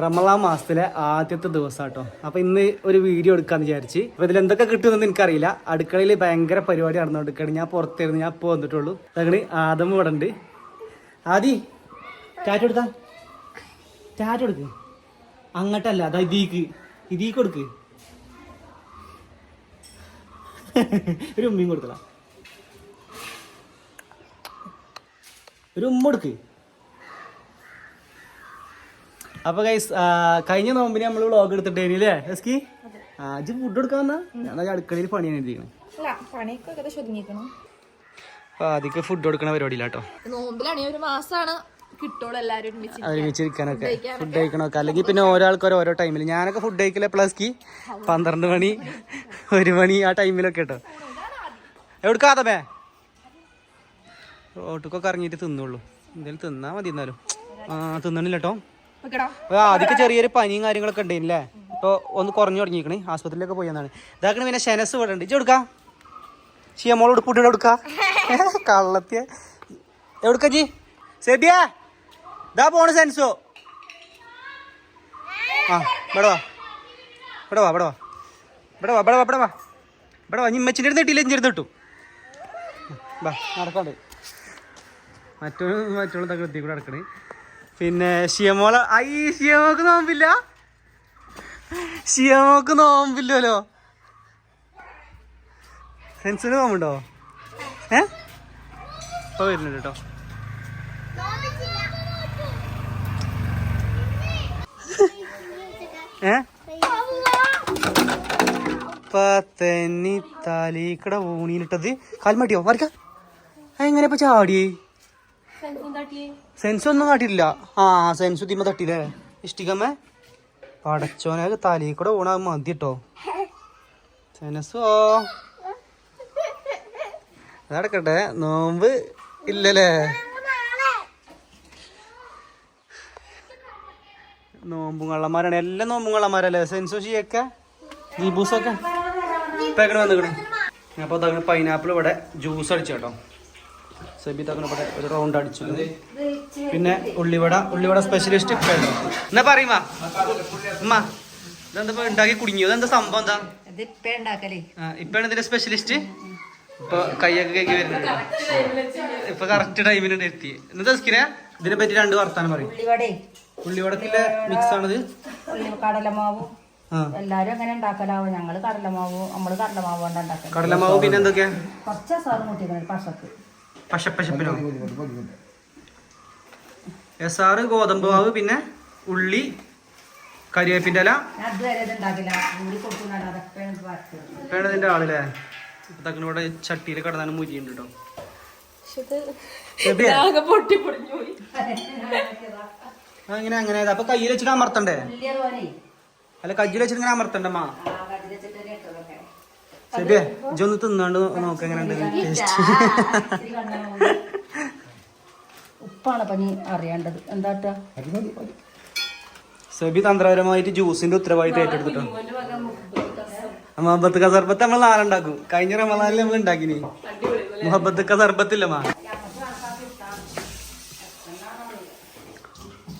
റമലാ മാസത്തിലെ ആദ്യത്തെ ദിവസം കേട്ടോ അപ്പൊ ഇന്ന് ഒരു വീഡിയോ എടുക്കാന്ന് വിചാരിച്ച്. അപ്പൊ ഇതിൽ എന്തൊക്കെ കിട്ടുമെന്ന് എനിക്കറിയില്ല. അടുക്കളയിൽ ഭയങ്കര പരിപാടി നടന്നുകൊണ്ടിരിക്കുകയാണ് ഞാൻ പുറത്തായിരുന്നു ഞാൻ ഇപ്പോൾ വന്നിട്ടുള്ളൂ അങ്ങനെ ആദം ഇവിടെ ഉണ്ട് ആദി ടാറ്റ കൊടുത്താ ടാറ്റ കൊടുക്ക് അങ്ങട്ടല്ല അതാ ഇതീക്ക്. ഇതീക്ക് കൊടുക്ക്. ഒരു ഉമ്മയും കൊടുക്കല ഒരു ഉമ്മ കൊടുക്ക്. അപ്പൊ ഗൈസ് കഴിഞ്ഞ നോമ്പിന് നമ്മൾ വ്ളോഗ് എടുത്തിട്ടേനില്ലേ എസ്കി? ആ ഇജ്ജ് ഫുഡ് എടുക്കാൻ വന്നാ? ഞാൻ അടുക്കളയിൽ പണിയാണ് അല്ല ഒതുങ്ങിക്കണം അപ്പൊ ആദ്യമൊക്കെ ഫുഡ് കൊടുക്കണ പരിപാടിയിലാട്ടോ നോമ്പിലാണെങ്കിൽ ഒരു മാസമാണ് ഒരുമിച്ചിരിക്കാനൊക്കെ. ഫുഡ് കഴിക്കണമൊക്കെ. അല്ലെങ്കിൽ പിന്നെ ഓരോ ആൾക്കാർ ഓരോ ടൈമിൽ ഞാനൊക്കെ ഫുഡ് കഴിക്കില്ല പ്ലസ് കി പന്ത്രണ്ട് മണി ഒരു മണി ആ ടൈമിലൊക്കെ കേട്ടോ എവിടുക്കാതമേ റോട്ടുക്കൊക്കെ ഇറങ്ങിയിട്ട് തിന്നുള്ളൂ. എന്തെങ്കിലും തിന്നാ മതി എന്നാലും. ആ തിന്നണില്ല കേട്ടോ ആദ്യമൊക്കെ ചെറിയൊരു പനിയും കാര്യങ്ങളൊക്കെ ഉണ്ടായില്ലേ ഇപ്പൊ ഒന്ന് കുറഞ്ഞു തുടങ്ങിക്കണേ ആസ്പത്രിയിലൊക്കെ പോയി എന്നാണ് ഇതാക്കണ പിന്നെ ഷെനസ് ഇവിടെ ഉണ്ട്. ഇജ്ജ് കൊടുക്കാ ഷിയമോൾ ഉടുപ്പിട്ട് കൊടുക്ക. കള്ളത്തിയ എവിടുക്ക ജി സെബിയ? ഇതാ പോണ് സെൻസോ ആ ഇവിടെ വാ. ഇവിടെ വാ ഇവിടെ വാ. ഇവിടെ വാ ഇവിടെ വാ ഇവിടെ വാ. ഇവിടെ വാ. ഇമ്മച്ചിന്റെ അടുത്ത് കിട്ടിയില്ല? ഇഞ്ചിരുന്ന് കിട്ടും. വാ നടക്കാണ്ട്. മറ്റൊരു മറ്റുള്ള തകർത്തി കൂടെ നടക്കണേ. പിന്നെ ഷിയമോള ഐ ഷിയമോക്ക് നോമ്പില്ല. ഷിയമോക്ക് നോമ്പില്ലല്ലോ. ഫ്രണ്ട്സിന് നോമ്പുണ്ടോ? ഏ? ഇപ്പൊ വരുന്നുണ്ട് കേട്ടോ ഏ? പത്തനി തലീക്കട ഊണിയിലിട്ടത് കാൽമാട്ടിയോ? വരക്ക എങ്ങനെ ഇപ്പൊ ചാടിയേ? സെൻസ് ഒന്നും കാട്ടിയില്ല ആ സെൻസ് തിമ്മ തട്ടില്ലേ? ഇഷ്ടികമ്മേ? പടച്ചോനെ തലയിൽ കൂടെ ഊണാ മതി കേട്ടോ സെനസോ? അതടക്കട്ടെ നോമ്പ് ഇല്ലല്ലേ? നോമ്പും കള്ളന്മാരാണ്. എല്ലാം നോമ്പും കള്ളന്മാരല്ലേ? സെൻസോ ചെയ്യൊക്കെ ദീപൂസൊക്കെ ഇപ്പം വന്നിക്കണേ? അപ്പോൾ അതങ്ങനെ പൈനാപ്പിൾ ഇവിടെ ജ്യൂസ് അടിച്ചു കേട്ടോ. സെബി തങ്ങനെ ഇവിടെ ഒരു റൗണ്ട് അടിച്ചു. പിന്നെ ഉള്ളിവട ഉള്ളിവട സ്പെഷ്യലിസ്റ്റ് എന്നാ പറയുമാ അമ്മ ഇതെന്താ ഉണ്ടാക്കി കുടുങ്ങിയോ? എന്താ സംഭവം? എന്താ? ഇപ്പഴാണ് ഇതിന്റെ സ്പെഷ്യലിസ്റ്റ് ഇപ്പൊ കൈയൊക്കെ കൈക്ക് വരുന്നുണ്ട്. ഇപ്പൊ കറക്റ്റ് ടൈമിന് എത്തി. എന്താ സ്കിനെ? ഇതിനെ പറ്റി രണ്ട് വർത്താനം പറയും. ഉള്ളിവടേ. ഉള്ളിവടക്കിലെ മിക്സ് ആണിത്? കടലമാവും. എല്ലാരും അങ്ങനെ ഉണ്ടാക്കലാവും. ഞങ്ങൾ കടലമാവ്. നമ്മൾ കടലമാവ് കൊണ്ട് ഉണ്ടാക്കാം കടലമാവ് പിന്നെ എന്തൊക്കെയാ? കുറച്ച് മുട്ടിക്കുന്നത് പശക്ക്. പശപ്പശപ്പിനോ എസ് ആറ് ഗോതമ്പ് മാവ് പിന്നെ ഉള്ളി കരിവേപ്പിന്റെ ഇല. ആളില്ലേ? തക്കണ ഇവിടെ ചട്ടിയിൽ കിടന്നാലും മുരിയുണ്ട് കേട്ടോ അങ്ങനെ അങ്ങനെ? അപ്പൊ കയ്യിൽ വെച്ചിട്ട് അമർത്തണ്ടേ? അല്ല കയ്യിൽ വെച്ചിട്ട് ഇങ്ങനെ അമർത്തണ്ടേ മാ ആ കട്ടിൽ വെച്ചിട്ട് ഒരു ഇട്ടതൊക്കെ. ശരിയെ? ഇജൊന്ന് തിന്നാണ്ട് നോക്ക എങ്ങനെ ടേസ്റ്റ് ഉപ്പാണ് പനി അറിയേണ്ടത്. എന്താ സെബി തന്ത്രപരമായിട്ട് ജ്യൂസിന്റെ ഉത്തരവാദിത്തം ഏറ്റെടുത്തിട്ടോ മുഹബത്ത് കസർബത്ത് നമ്മൾ നാലുണ്ടാക്കും. കഴിഞ്ഞ റമദാനിൽ നമ്മൾ ഉണ്ടാക്കിനി. മുഹബത്ത് കസർബത്തില്ല മാ.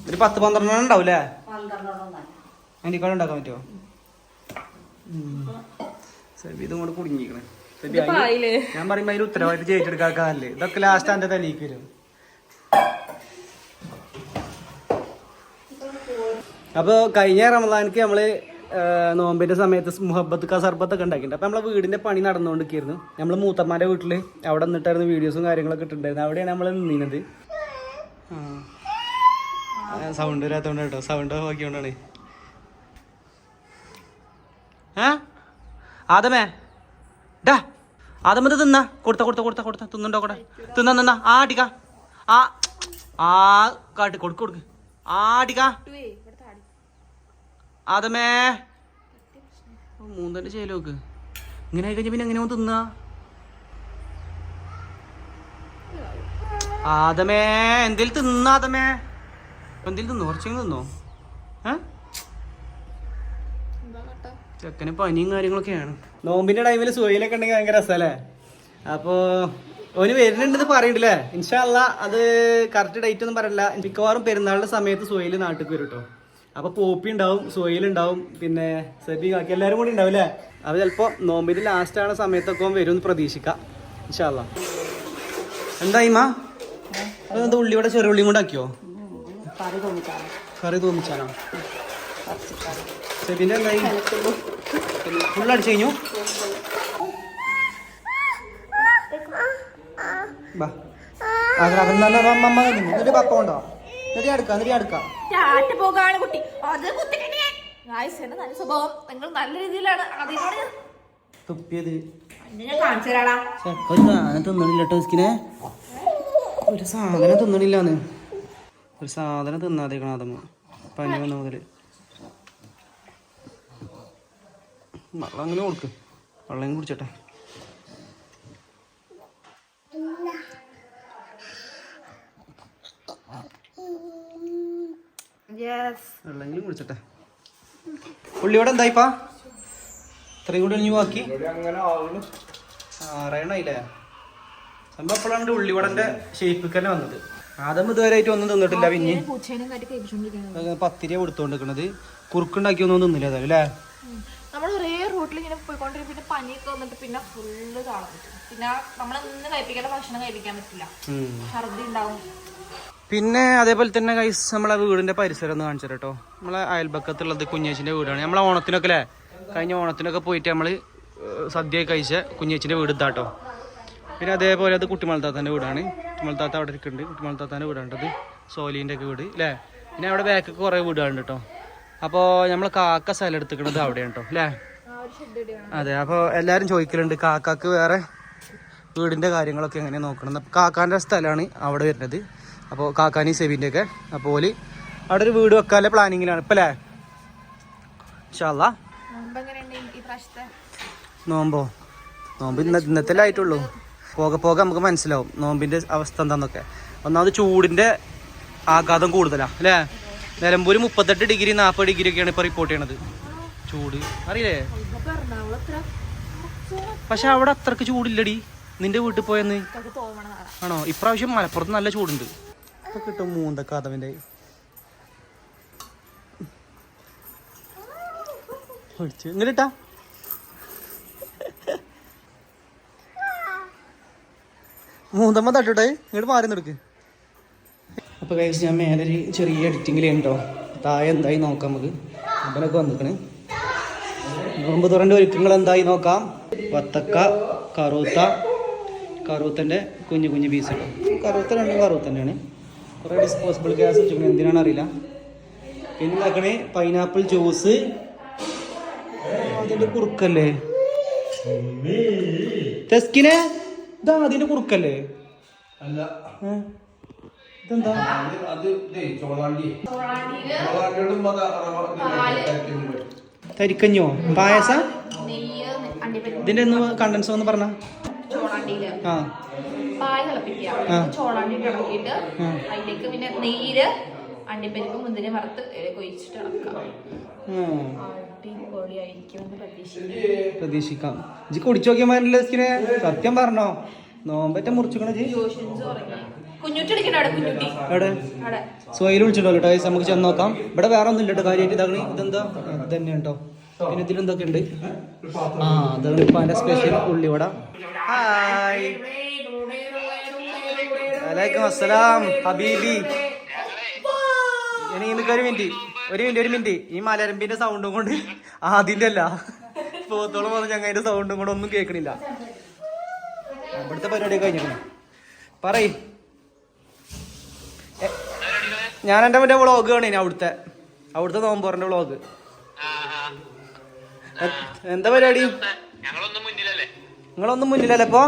ഒരു പത്ത് പന്ത്രണ്ടെണ്ണം ഉണ്ടാവൂലേ അതിനേക്കാളും ഉണ്ടാക്കാൻ പറ്റുമോ സെബി ഇതും കൂടെ കുടുങ്ങിക്കണേ. സെബി ഞാൻ പറയുമ്പോ അതിന് ഉത്തരവാദിത്തം ഏറ്റെടുക്കാല്ലേ ഇതൊക്കെ ലാസ്റ്റ് എന്റെ തലേക്ക് വരും. അപ്പോൾ കഴിഞ്ഞ റമദാനിക്ക് നമ്മൾ ആ, നോമ്പിന്റെ സമയത്ത് മുഹബത്ത് ക സർബത്തൊക്കെ ഉണ്ടാക്കിയിട്ടുണ്ട്. അപ്പോൾ നമ്മളെ വീടിന്റെ പണി നടന്നുകൊണ്ടിരിക്കുന്നു നമ്മൾ മൂത്തമ്മാന്റെ വീട്ടിൽ അവിടെ നിന്നിട്ടായിരുന്നു വീഡിയോസും കാര്യങ്ങളൊക്കെ ഇട്ടിട്ടുണ്ടായിരുന്നു അവിടെയാണ് നമ്മൾ നിന്നത്. സൗണ്ട് വരാത്തോണ്ട് കേട്ടോ സൗണ്ട് നോക്കിയോണ്ടാണ് ഏ ആദമേ ഡാ ആദമത് തിന്ന. കൊടുത്ത കൊടുത്ത കൊടുത്ത കൊടുത്ത. തിന്നുണ്ടോ കൂടെ? തിന്ന തിന്ന. ആ അടിക്ക. ആ ആ കാട്ടി കൊടുക്ക് കൊടുക്ക്. ആ അടിക്ക. ആദമേ. മൂന്നെ ചെയ്യലോക്ക് ഇങ്ങനെ ആയി കഴിഞ്ഞ പിന്നെ എങ്ങനെ തിന്ന? ആദമേ എന്തിൽ തിന്ന ആദമേ? എന്തേലും തിന്നു? കുറച്ചെങ്കിലും തിന്നോ? ഏ? ചെക്കന് പനിയും കാര്യങ്ങളൊക്കെയാണ്. നോമ്പിന്റെ ടൈമിൽ സുഖയിലൊക്കെ ഉണ്ടെങ്കിൽ ഭയങ്കര രസമല്ലേ അപ്പോ ഓന് വരുന്നുണ്ടെന്ന് പറയണ്ടല്ലേ ഇൻഷാല്ല അത് കറക്റ്റ് ഡേറ്റ് ഒന്നും പറയില്ല മിക്കവാറും പെരുന്നാളിന്റെ സമയത്ത് സുഹയിൽ നാട്ടിൽ വരും കേട്ടോ അപ്പൊ പോപ്പി ഉണ്ടാവും സുഹൈൽ ഉണ്ടാവും പിന്നെ സെബി കാക്കി എല്ലാവരും കൂടി ഉണ്ടാവും അല്ലേ അത് ചിലപ്പോ നോമ്പിന്റെ ലാസ്റ്റ് ആണ് സമയത്തൊക്കെ വരും എന്ന് പ്രതീക്ഷിക്കാം. ഇൻഷാല്ല എന്തായി മാ അതെന്താ ഉള്ളിയുടെ ചെറുള്ളിയും ഉള്ളിയും കൂടെ ആക്കിയോ? കറി തോന്നിച്ചാണോ സെബിന്റെ എന്തായി? ഫുൾ അടിച്ചു കഴിഞ്ഞു? എന്നിട്ട് പപ്പ ഉണ്ടോ എന്നിട്ട് അടുക്കാം എന്നിട്ട് അടുക്കാം ചാറ്റ പോകാണ് കുട്ടി. അത് കുത്തിക്കണേ ഗായ്സ് നല്ല സ്വഭാവം. നിങ്ങൾ നല്ല രീതിയിലാണ്. തുപ്പിയത്. ഒരു സാധനം തിന്നണില്ല കേട്ടോ സ്കിനെ ഒരു സാധനം തിന്നണില്ലാന്ന്. ഒരു സാധനം തിന്നാതേക്കണം അതമ്മ പനി വന്ന മുതൽ. വെള്ളം അങ്ങനെ കൊടുക്ക്. വെള്ളം കുടിച്ചട്ടെ. യെസ് വെള്ളമെങ്കിലും കുടിച്ചട്ടെ. ഉള്ളിയോടെ എന്തായിപ്പാ? ഇത്രയും കൂടി ഒഴിഞ്ഞു ബാക്കി? ആറേണായില്ലേ സംഭവം അപ്പോഴാണ് ഉള്ളിവടന്റെ ഷേപ്പിൽ തന്നെ വന്നത്. ആദ്യം ഇതുവരെയായിട്ട് ഒന്നും തിന്നിട്ടില്ല പിന്നെ. പത്തിരിയ കൊടുത്തോണ്ടിരിക്കണത്. കുറുക്കുണ്ടാക്കി ഒന്നും തിന്നില്ല ഏതായാലും നമ്മൾ റൂട്ടിൽ ഇങ്ങനെ പോയിക്കൊണ്ടിരിക്കും പിന്നെ പനിയൊക്കെ വന്നിട്ട് പിന്നെ ഫുള്ള് താളം പറ്റും പിന്നെ നമ്മൾ ഇന്ന് കഴിപ്പിക്കേണ്ട ഭക്ഷണം കഴിപ്പിക്കാൻ പറ്റില്ല. ഛർദി ഉണ്ടാവും. പിന്നെ അതേപോലെ തന്നെ കൈസ് നമ്മളെ വീടിന്റെ പരിസരം ഒന്ന് കാണിച്ചു കേട്ടോ നമ്മളെ അയൽപക്കത്തുള്ളത് കുഞ്ഞേച്ചിന്റെ വീടാണ്. നമ്മളെ ഓണത്തിനൊക്കെ അല്ലേ? കഴിഞ്ഞ ഓണത്തിനൊക്കെ പോയിട്ട് നമ്മൾ സദ്യ കഴിച്ച കുഞ്ഞേച്ചിന്റെ വീട് ഇതാട്ടോ പിന്നെ അതേപോലെ അത് കുട്ടിമൽത്താത്താന്റെ വീടാണ്. കുട്ടിമൽത്താത്ത അവിടെ ഇരിക്കുന്നുണ്ട്. വീടാണ് വീടാണ്ടത് സോലീന്റെ ഒക്കെ വീട് അല്ലേ പിന്നെ അവിടെ ബാക്കൊക്കെ കുറേ വീടുകളുണ്ട് കേട്ടോ അപ്പോൾ നമ്മൾ കാക്ക സ്ഥലം എടുത്തിക്കണത് അവിടെയാണ് കേട്ടോ അല്ലേ അതെ അപ്പോൾ എല്ലാരും ചോദിക്കലുണ്ട് കാക്കാക്ക് വേറെ വീടിന്റെ കാര്യങ്ങളൊക്കെ എങ്ങനെ നോക്കണം. കാക്കാന്റെ സ്ഥലമാണ് അവിടെ വരുന്നത്. അപ്പോൾ കാക്കാനി സെബിന്റെ ഒക്കെ. അപ്പോൾ ഓൽ അവിടെ ഒരു വീട് വെക്കാനുള്ള പ്ലാനിങ്ങിലാണ്. ഇപ്പം നോമ്പോ? നോമ്പ് ഇന്ന ഇന്നത്തെ ആയിട്ടുള്ളൂ. പോകെ പോകെ നമുക്ക് മനസ്സിലാവും. നോമ്പിന്റെ അവസ്ഥ എന്താന്നൊക്കെ. ഒന്നാമത് ചൂടിന്റെ ആഘാതം കൂടുതലാണ് അല്ലേ? നിലമ്പൂർ മുപ്പത്തെട്ട് ഡിഗ്രി നാൽപ്പത് ഡിഗ്രി ഒക്കെയാണ് ഇപ്പോൾ റിപ്പോർട്ട് ചെയ്യണത്. ചൂട്. അറിയില്ലേ? പക്ഷെ അവിടെ അത്രയ്ക്ക് ചൂടില്ലടി. നിന്റെ വീട്ടിൽ പോയെന്ന്? ആണോ? ഇപ്രാവശ്യം മലപ്പുറത്ത് നല്ല ചൂടുണ്ട്. ഇപ്പൊ കിട്ടും മൂന്തക്ക അതവന്റെ. ഇങ്ങോട്ടാ മൂന്തമ്മ തട്ടട്ടെ. ഇങ്ങോട്ട് മാറി നിൽക്ക് അപ്പോൾ കഴിച്ച് ഞാൻ മേലെ ഒരു ചെറിയ എഡിറ്റിങ്ങിലാണ് കേട്ടോ താഴെ എന്തായി നോക്കാം നമുക്ക്. അവനൊക്കെ വന്നിക്കണ് നോമ്പ് തുറന്റെ ഒരുക്കങ്ങൾ എന്തായി നോക്കാം? വത്തക്ക കറുത്ത കറുത്തന്റെ കുഞ്ഞു കുഞ്ഞു പീസ് കറൂത്ത രണ്ടും കറുത്ത തന്നെയാണ്. കുറേ ഡിസ്പോസിബിൾ ഗ്യാസ് വെച്ചിട്ടുണ്ട് എന്തിനാണ് അറിയില്ല. പിന്നെ ഉണ്ടാക്കണേ പൈനാപ്പിൾ ജ്യൂസ് അതിന്റെ കുറുക്കല്ലേ? തെസ്കിനെ? ഇതാ അതിന്റെ കുറുക്കല്ലേ? അല്ല. ഇതെന്താ? അത് ചോളാണ്ടി ചോളാണ്ടിയുടെ തരിക്കഞ്ഞോ? പായസ? ഇതിന്റെ ഒന്ന് കണ്ടൻസ് ഒന്ന് പറഞ്ഞ. ചോളാണ്ടിയിൽ. ആ. പാൽ തിളപ്പിക്കുക. ആ. ചോളാണ്ടി ഇളക്കിയിട്ട് ആ. അതിലേക്ക് പിന്നെ നെയ്യിൽ അണ്ടിപ്പരിപ്പ് മുന്തിരി വറുത്ത് ഇതിലേക്ക് ഒഴിച്ചിട്ട് ഇളക്കാം ഉം. അടിപൊളിയായിരിക്കുമെന്ന് പ്രതീക്ഷിക്കുന്നു. പ്രതീക്ഷിക്കാം. ജി കുടിച്ചു സ്കിനെ സത്യം പറഞ്ഞോ. നോമ്പറ്റ മുറിച്ചു ജി എവിടെ? സോയിൽ വിളിച്ചിട്ടോ കേട്ടോ. നമുക്ക് ചെന്ന് നോക്കാം. ഇവിടെ വേറെ ഒന്നും ഇല്ല കേട്ടോ. കാര്യമായിട്ട് ഇതാകണി ഇതെന്താ? ഇതന്നെ തന്നെ കേട്ടോ പിന്നെ ഇതിൽ എന്തൊക്കെ ഉണ്ട്. ആ അതാണ് ഇപ്പൊ അതിന്റെ സ്പെഷ്യൽ ഉള്ളിവട ഹായ് വലൈക്കും അസ്സലാം. ഹബീബി. ഇനി നിനക്ക് ഒരു മിനിറ്റ്. ഒരു മിനിറ്റ് ഒരു മിനിറ്റ്. ഈ മലരമ്പിന്റെ സൗണ്ടും കൊണ്ട് ആദ്യന്റെ അല്ല. പോത്തോളം വന്ന് ഞങ്ങൾ സൗണ്ടും കൊണ്ട് ഒന്നും കേൾക്കണില്ല. ഇവിടുത്തെ പരിപാടി കഴിഞ്ഞിരുന്നു പറയ്. ഞാൻ എന്റെ മറ്റേ വ്ളോഗ് കാണേനി അവിടുത്തെ. അവിടുത്തെ നോമ്പോറിന്റെ വ്ളോഗ് എന്താ പരിപാടി? നിങ്ങളൊന്നും മുന്നിലല്ലേ ഇപ്പൊ?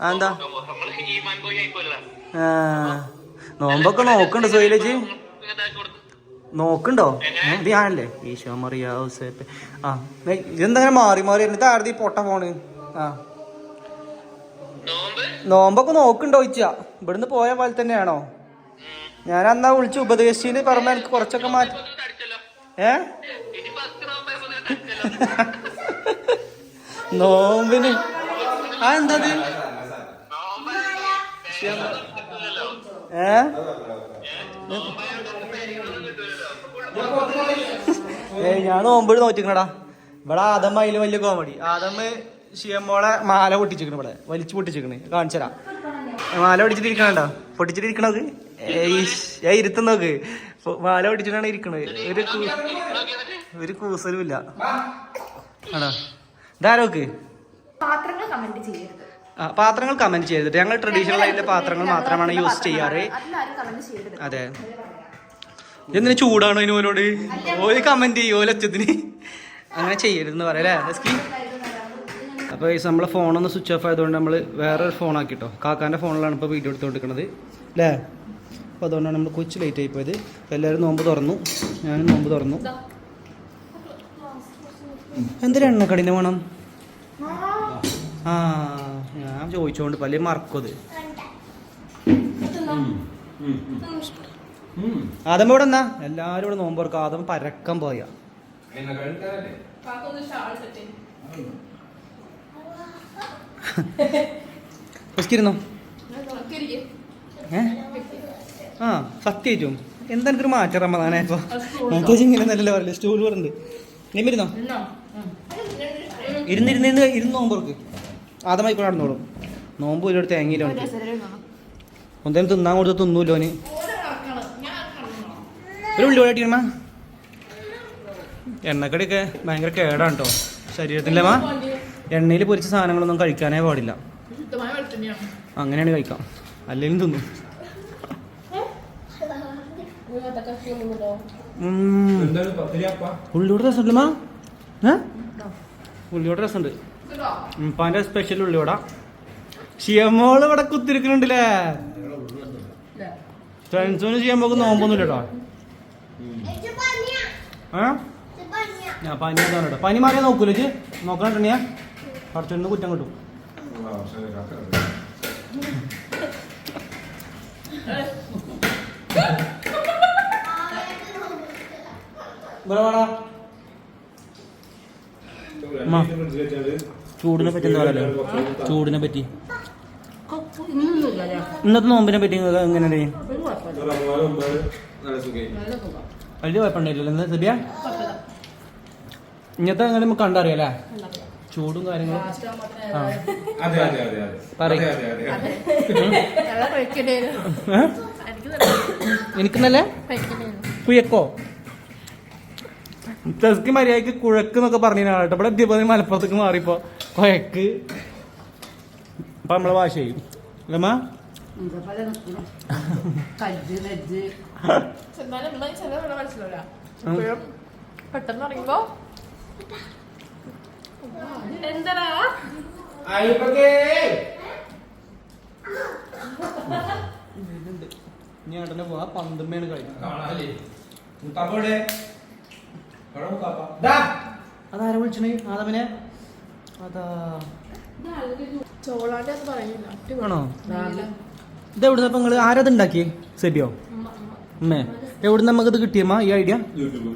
എന്താ? നോമ്പൊക്കെ നോക്കണ്ട് സോയിലേജ് നോക്കണ്ടോ ഇത് ഞാനല്ലേ ഈശോ മറിയ ഔസേപ്പ്. ആ ഇതെന്താ മാറി മാറി വരുന്നത്? ഇതാരത് ഈ പൊട്ട ഫോണ് ആ. നോമ്പ്? നോമ്പൊക്കെ നോക്കണ്ടോ ചോദിച്ചാ? ഇവിടുന്ന് പോയ പോലെ തന്നെയാണോ? ഞാൻ അന്നാ വിളിച്ച്. ഉപദേശിന് പറഞ്ഞ എനിക്ക് കുറച്ചൊക്കെ മാറ്റി ഏ? നോമ്പിന്. ആ എന്താ ഏ? ഏ ഞാൻ നോമ്പ് നോറ്റിക്കണടാ. ഇവിടെ ആദമ അതിൽ വലിയ കോമഡി ആദമ്മ ഷിയമ്മോളെ മാല പൊട്ടിച്ചിരിക്കണ ഇവിടെ. വലിച്ചു പൊട്ടിച്ചിരിക്കണേ. കാണിച്ചരാ മാല പൊട്ടിച്ചിട്ടിരിക്കണോ പൊട്ടിച്ചിട്ടിരിക്കണോക്ക് ഏയ് ഇരുത്തും നോക്ക്. മാല പിടിച്ചിട്ടാണ് ഇരിക്കണത്. ഒരു ഒരു കൂസലും ഇല്ല ആണോ? ഇതാരോക്ക്? പാത്രങ്ങൾ കമന്റ് ചെയ്യരുത്. പാത്രങ്ങൾ കമന്റ് ചെയ്തിട്ട് ഞങ്ങൾ ട്രഡീഷണൽ ആയിട്ടുള്ള പാത്രങ്ങൾ മാത്രമാണ് യൂസ് ചെയ്യാറ്. അതെ. എന്തിനു ചൂടാണോ അതിന് ഓലോട് ഓൽ കമന്റ് ചെയ്യും ഓലച്ചത്തിന് അങ്ങനെ ചെയ്യരുതെന്ന് പറയാം അല്ലേ? എസ്കി അപ്പോൾ ഈ നമ്മളെ ഫോണൊന്ന് സ്വിച്ച് ഓഫ് ആയതുകൊണ്ട് നമ്മൾ വേറൊരു ഫോൺ ആക്കിട്ടോ. കാക്കാന്റെ ഫോണിലാണ് ഇപ്പോൾ വീഡിയോ എടുത്തുകൊണ്ടിരിക്കുന്നത് അല്ലേ? അപ്പോൾ അതുകൊണ്ടാണ് നമ്മൾ കൊച്ചു ലേറ്റ് ആയി പോയത്. അപ്പോൾ എല്ലാവരും നോമ്പ് തുറന്നു. ഞാനും നോമ്പ് തുറന്നു. എന്തിനാണ് കഠിനം വേണം? ആ ഞാൻ ചോദിച്ചോണ്ട് പല മറക്കത് ആദം ഇവിടെ എന്നാ എല്ലാരും ഇവിടെ നോമ്പ് തുറക്കും. ആദം പരക്കം പോയ. ഏ? ആ സത്യം എന്താ എനിക്കൊരു മാറ്റം റമദാനെ? ഇപ്പൊ ഇങ്ങനെ നല്ലല്ലോ പറയില്ല സ്റ്റൂൾ പറഞ്ഞിട്ട്. നീ ഇരുന്നോ? ഇരുന്നിരുന്ന് ഇരുന്ന് നോമ്പ് ആദ്യമായി കൂടെ നടന്നോളും. നോമ്പ് ഒരു തേങ്ങയിലോ ഒന്നേം ഒന്നേലും തിന്നാൻ കൊടുത്ത് തിന്നൂല്ലോ അവന്. ഒരു ഉള്ളി ഇട്ടിരുമ്മ എണ്ണക്കടിയൊക്കെ ഭയങ്കര കേടാണ് കേട്ടോ ശരീരത്തിന്റെ മാ എണ്ണയിൽ പൊരിച്ച സാധനങ്ങളൊന്നും കഴിക്കാനേ പാടില്ല. അങ്ങനെയാണ് കഴിക്കാം. അല്ലെങ്കിലും തിന്നും. ഉള്ളിയോടെ രസമുണ്ട് മാ? ഏ? ഉള്ളിയോടെ രസമുണ്ട്. ഉപ്പാന്റെ സ്പെഷ്യൽ ഉള്ളിയോട. ഷിയമോൾ ഇവിടെ കുത്തിരിക്കുന്നുണ്ടല്ലേ ഫ്രണ്ട്സിന് ഷിയമ്മക്ക് നോമ്പൊന്നുമില്ല കേട്ടോ ഞാൻ പനി കേട്ടോ പനി മാറിയാ നോക്കൂല ചേച്ചി നോക്കണിട്ടുണ്ണിയാ കുറച്ചൊന്ന് കുറ്റം കിട്ടും. ഇവിടെ. ചൂടിനെ പറ്റി എന്താ പറയാ? ചൂടിനെ പറ്റി ഇന്നത്തെ നോമ്പിനെ പറ്റി എങ്ങനെ വലിയ കുഴപ്പമുണ്ടായില്ലല്ലോ എന്താ സെബിയ? ഇങ്ങനത്തെ അങ്ങനെ നമുക്ക് കണ്ടറിയാലേ ചൂടും കാര്യങ്ങളും. ആ. അതെ അതെ അതെ അതെ. പറയ്. എനിക്കെന്നല്ലേ കുയക്കോ ചെസ്കി മര്യാദയ്ക്ക് കുഴക്ക് എന്നൊക്കെ പറഞ്ഞു ആളട്ടെ. ഇവിടെ എത്തിയപ്പോ മലപ്പുറത്തേക്ക് മാറിപ്പോ. കുഴക്ക്. ഇപ്പൊ നമ്മളെ ഭാഷയായി അല്ലമ്മ? പെട്ടെന്ന് പറയുമ്പോ ഇനി ഏട്ടനെ പോവാ. പന്തുമ്മയാണ് കഴിക്കുന്നത് അതാരാ വിളിച്ചണേ ആദമിനെ? അതാ. ചോളാന്റെ അത് ആണോ? ഇത് നിങ്ങൾ ആരത് സെബിയോ? അമ്മേ എവിടുന്ന് നമുക്കിത് കിട്ടിയമ്മ ഈ ഐഡിയ? യൂട്യൂബ്.